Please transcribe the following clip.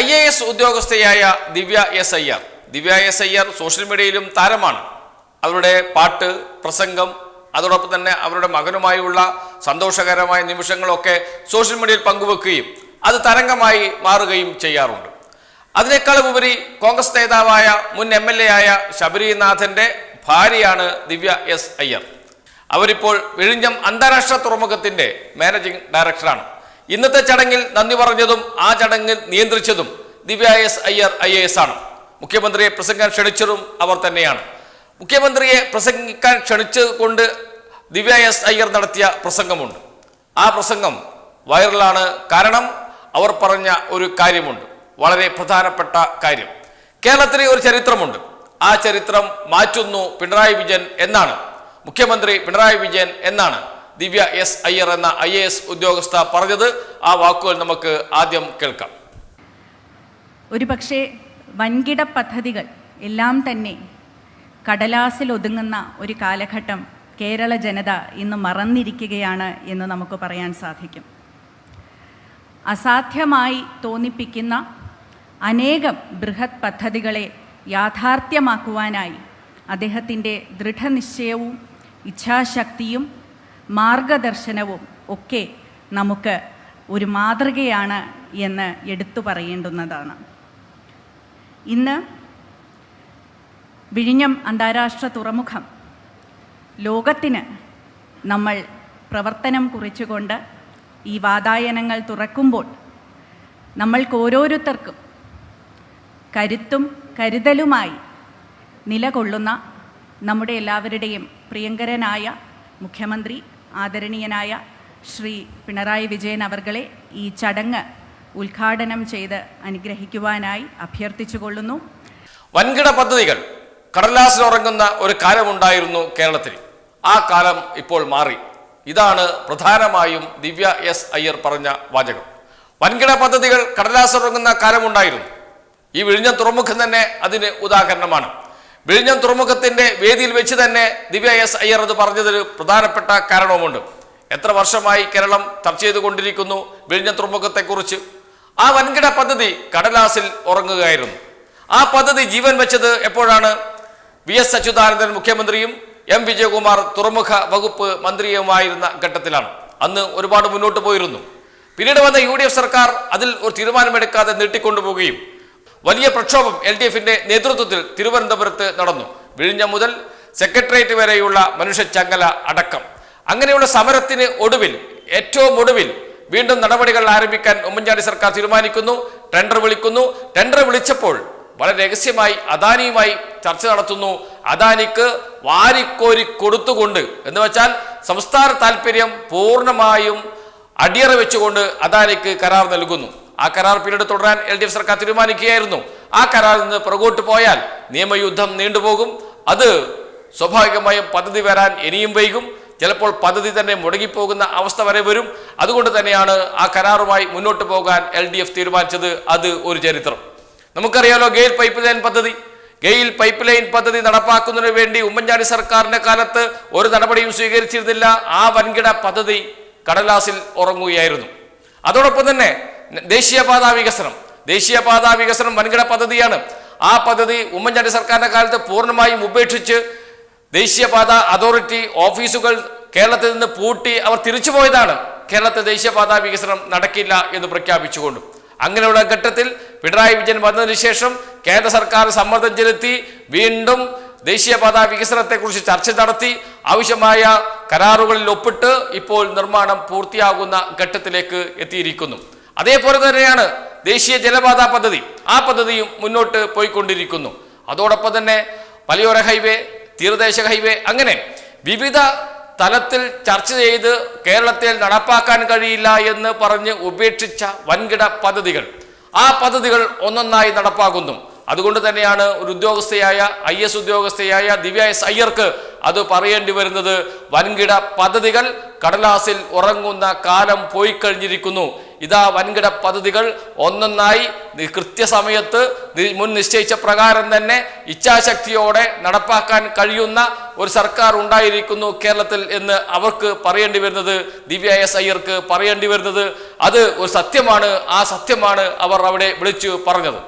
I A S ഉദ്യോഗസ്ഥയായ Divya S Iyer. Divya S Iyer social മീഡിയയിലും താരമാണ്. അവരുടെ പാട്ട് പ്രസംഗം അതോടൊപ്പം തന്നെ അവരുടെ മകനുമായുള്ള സന്തോഷകരമായ നിമിഷങ്ങളൊക്കെ സോഷ്യൽ മീഡിയയിൽ പങ്കുവെക്കുകയും അത് തരംഗമായി മാറുകയും ചെയ്യാറുണ്ട്. അതിനേക്കാളും ഉപരി കോൺഗ്രസ് നേതാവായ മുൻ എം എൽ എ ആയ ശബരിനാഥന്റെ ഭാര്യയാണ് ദിവ്യ എസ് അയ്യർ. അവരിപ്പോൾ വിഴിഞ്ഞം അന്താരാഷ്ട്ര തുറമുഖത്തിന്റെ മാനേജിംഗ് ഡയറക്ടറാണ് ഇന്നത്തെ ചടങ്ങിൽ നന്ദി പറഞ്ഞതും ആ ചടങ്ങിൽ നിയന്ത്രിച്ചതും Divya S Iyer I A S ആണ്. മുഖ്യമന്ത്രിയെ പ്രസംഗിക്കാൻ ക്ഷണിച്ചതും അവർ തന്നെയാണ്. മുഖ്യമന്ത്രിയെ പ്രസംഗിക്കാൻ ക്ഷണിച്ചത് കൊണ്ട് ദിവ്യ എസ് അയ്യർ നടത്തിയ പ്രസംഗമുണ്ട്. ആ പ്രസംഗം വൈറലാണ് കാരണം അവർ പറഞ്ഞ ഒരു കാര്യമുണ്ട്. വളരെ പ്രധാനപ്പെട്ട കാര്യം. കേരളത്തിന് ഒരു ചരിത്രമുണ്ട്. ആ ചരിത്രം മാറ്റുന്നു പിണറായി വിജയൻ എന്നാണ്. മുഖ്യമന്ത്രി പിണറായി വിജയൻ എന്നാണ്. ദിവ്യ എസ് അയ്യർ എന്ന ഐ എ എസ് ഉദ്യോഗസ്ഥ പറഞ്ഞത്. ആ വാക്കുകൾ നമുക്ക് ആദ്യം കേൾക്കാം. ഒരുപക്ഷെ വൻകിട പദ്ധതികൾ എല്ലാം തന്നെ കടലാസിൽ ഒതുങ്ങുന്ന ഒരു കാലഘട്ടം കേരള ജനത ഇന്ന് മറന്നിരിക്കുകയാണ് എന്ന് നമുക്ക് പറയാൻ സാധിക്കും. അസാധ്യമായി തോന്നിപ്പിക്കുന്ന അനേകം ബൃഹത് പദ്ധതികളെ യാഥാർത്ഥ്യമാക്കുവാനായി അദ്ദേഹത്തിന്റെ ദൃഢനിശ്ചയവും ഇച്ഛാശക്തിയും മാർഗദർശനവും ഒക്കെ നമുക്ക് ഒരു മാതൃകയാണ് എന്ന് എടുത്തു പറയേണ്ടുന്നതാണ്. ഇന്ന് വിഴിഞ്ഞം അന്താരാഷ്ട്ര തുറമുഖം ലോകത്തിന് നമ്മൾ പ്രവർത്തനം കുറിച്ചുകൊണ്ട് ഈ വാതായനങ്ങൾ തുറക്കുമ്പോൾ നമ്മൾക്ക് ഓരോരുത്തർക്കും കരുത്തും കരുതലുമായി നിലകൊള്ളുന്ന നമ്മുടെ എല്ലാവരുടെയും പ്രിയങ്കരനായ മുഖ്യമന്ത്രി ആദരണീയനായ ശ്രീ പിണറായി വിജയൻ അവർകളെ ഈ ചടങ്ങ് ഉദ്ഘാടനം ചെയ്ത് അനുഗ്രഹിക്കുവാനായി അഭ്യർത്ഥിച്ചുകൊള്ളുന്നു. വൻകിട പദ്ധതികൾ കടലാസിൽ ഉറങ്ങുന്ന ഒരു കാലമുണ്ടായിരുന്നു കേരളത്തിൽ. ആ കാലം ഇപ്പോൾ മാറി. ഇതാണ് പ്രധാനമായും ദിവ്യ എസ് അയ്യർ പറഞ്ഞ വാചകം. വൻകിട പദ്ധതികൾ കടലാസിൽ ഉറങ്ങുന്ന കാലമുണ്ടായിരുന്നു. ഈ വിഴിഞ്ഞ തുറമുഖം തന്നെ അതിന് ഉദാഹരണമാണ്. വിഴിഞ്ഞം തുറമുഖത്തിന്റെ വേദിയിൽ വെച്ച് തന്നെ ദിവ്യ എസ് അയ്യർ അത് പറഞ്ഞതൊരു പ്രധാനപ്പെട്ട കാരണവുമുണ്ട്. എത്ര വർഷമായി കേരളം ചർച്ച ചെയ്തുകൊണ്ടിരിക്കുന്നു വിഴിഞ്ഞം തുറമുഖത്തെക്കുറിച്ച്. ആ വൻകിട പദ്ധതി കടലാസിൽ ഉറങ്ങുകയായിരുന്നു. ആ പദ്ധതി ജീവൻ വെച്ചത് എപ്പോഴാണ്? വി എസ് അച്യുതാനന്ദൻ മുഖ്യമന്ത്രിയും എം വിജയകുമാർ തുറമുഖ വകുപ്പ് മന്ത്രിയുമായിരുന്ന ഘട്ടത്തിലാണ്. അന്ന് ഒരുപാട് മുന്നോട്ട് പോയിരുന്നു. പിന്നീട് വന്ന യു സർക്കാർ അതിൽ ഒരു തീരുമാനമെടുക്കാതെ നീട്ടിക്കൊണ്ടുപോവുകയും വലിയ പ്രക്ഷോഭം എൽ ഡി എഫിന്റെ നേതൃത്വത്തിൽ തിരുവനന്തപുരത്ത് നടന്നു. വിഴിഞ്ഞ മുതൽ സെക്രട്ടേറിയറ്റ് വരെയുള്ള മനുഷ്യച്ചങ്ങല അടക്കം. അങ്ങനെയുള്ള സമരത്തിന് ഒടുവിൽ ഏറ്റവും ഒടുവിൽ വീണ്ടും നടപടികൾ ആരംഭിക്കാൻ ഉമ്മൻചാണ്ടി സർക്കാർ തീരുമാനിക്കുന്നു ടെൻഡർ വിളിക്കുന്നു. ടെൻഡർ വിളിച്ചപ്പോൾ വളരെ രഹസ്യമായി അദാനിയുമായി ചർച്ച നടത്തുന്നു. അദാനിക്ക് വാരിക്കോരി കൊടുത്തുകൊണ്ട് എന്ന് വെച്ചാൽ സംസ്ഥാന താല്പര്യം പൂർണമായും അടിയറ വെച്ചുകൊണ്ട് അദാനിക്ക് കരാർ നൽകുന്നു. ആ കരാർ പിന്നീട് തുടരാൻ എൽ ഡി എഫ് സർക്കാർ തീരുമാനിക്കുകയായിരുന്നു. ആ കരാറിൽ നിന്ന് പുറകോട്ട് പോയാൽ നിയമയുദ്ധം നീണ്ടുപോകും. അത് സ്വാഭാവികമായും പദ്ധതി വരാൻ ഇനിയും വൈകും. ചിലപ്പോൾ പദ്ധതി തന്നെ മുടങ്ങിപ്പോകുന്ന അവസ്ഥ വരെ വരും. അതുകൊണ്ട് തന്നെയാണ് ആ കരാറുമായി മുന്നോട്ട് പോകാൻ എൽ ഡി എഫ് തീരുമാനിച്ചത്. അത് ഒരു ചരിത്രം. നമുക്കറിയാലോ ഗെയിൽ പൈപ്പ് ലൈൻ പദ്ധതി. ഗെയിൽ പൈപ്പ് ലൈൻ പദ്ധതി നടപ്പാക്കുന്നതിന് വേണ്ടി ഉമ്മൻചാണ്ടി സർക്കാരിന്റെ കാലത്ത് ഒരു നടപടിയും സ്വീകരിച്ചിരുന്നില്ല. ആ വൻകിട പദ്ധതി കടലാസിൽ ഉറങ്ങുകയായിരുന്നു. അതോടൊപ്പം തന്നെ ദേശീയപാതാ വികസനം. ദേശീയപാത വികസനം വൻകിട പദ്ധതിയാണ്. ആ പദ്ധതി ഉമ്മൻചാണ്ടി സർക്കാരിന്റെ കാലത്ത് പൂർണമായും ഉപേക്ഷിച്ച് ദേശീയപാത അതോറിറ്റി ഓഫീസുകൾ കേരളത്തിൽ നിന്ന് പൂട്ടി അവർ തിരിച്ചുപോയതാണ് കേരളത്തിൽ ദേശീയപാത വികസനം നടക്കില്ല എന്ന് പ്രഖ്യാപിച്ചുകൊണ്ടും. അങ്ങനെയുള്ള ഘട്ടത്തിൽ പിണറായി വിജയൻ വന്നതിന് ശേഷം കേന്ദ്ര സർക്കാർ സമ്മർദ്ദം ചെലുത്തി വീണ്ടും ദേശീയപാത വികസനത്തെക്കുറിച്ച് ചർച്ച നടത്തി. ആവശ്യമായ കരാറുകളിൽ ഒപ്പിട്ട് ഇപ്പോൾ നിർമ്മാണം പൂർത്തിയാകുന്ന ഘട്ടത്തിലേക്ക് എത്തിയിരിക്കുന്നു. അതേപോലെ തന്നെയാണ് ദേശീയ ജലപാത പദ്ധതി. ആ പദ്ധതിയും മുന്നോട്ട് പോയിക്കൊണ്ടിരിക്കുന്നു. അതോടൊപ്പം തന്നെ മലയോര ഹൈവേ തീരദേശ ഹൈവേ അങ്ങനെ വിവിധ തലത്തിൽ ചർച്ച ചെയ്ത് കേരളത്തിൽ നടപ്പാക്കാൻ കഴിയില്ല എന്ന് പറഞ്ഞ് ഉപേക്ഷിച്ച വൻകിട പദ്ധതികൾ. ആ പദ്ധതികൾ ഒന്നൊന്നായി നടപ്പാക്കുന്നു. അതുകൊണ്ട് തന്നെയാണ് ഒരു ഉദ്യോഗസ്ഥയായ ഐ എസ് ഉദ്യോഗസ്ഥയായ ദിവ്യ എസ് അയ്യർക്ക് അത് പറയേണ്ടി വരുന്നത്. വൻകിട പദ്ധതികൾ കടലാസിൽ ഉറങ്ങുന്ന കാലം പോയി കഴിഞ്ഞിരിക്കുന്നു ഇതാ വൻകിട പദ്ധതികൾ ഒന്നൊന്നായി കൃത്യസമയത്ത് മുൻ നിശ്ചയിച്ച പ്രകാരം തന്നെ ഇച്ഛാശക്തിയോടെ നടപ്പാക്കാൻ കഴിയുന്ന ഒരു സർക്കാർ ഉണ്ടായിരിക്കുന്നു കേരളത്തിൽ എന്ന് അവർക്ക് പറയേണ്ടി വരുന്നത് ദിവ്യ എസ് അയ്യർക്ക് പറയേണ്ടി വരുന്നത്. അത് ഒരു സത്യമാണ് ആ സത്യമാണ് അവർ അവിടെ വിളിച്ചു പറഞ്ഞത്.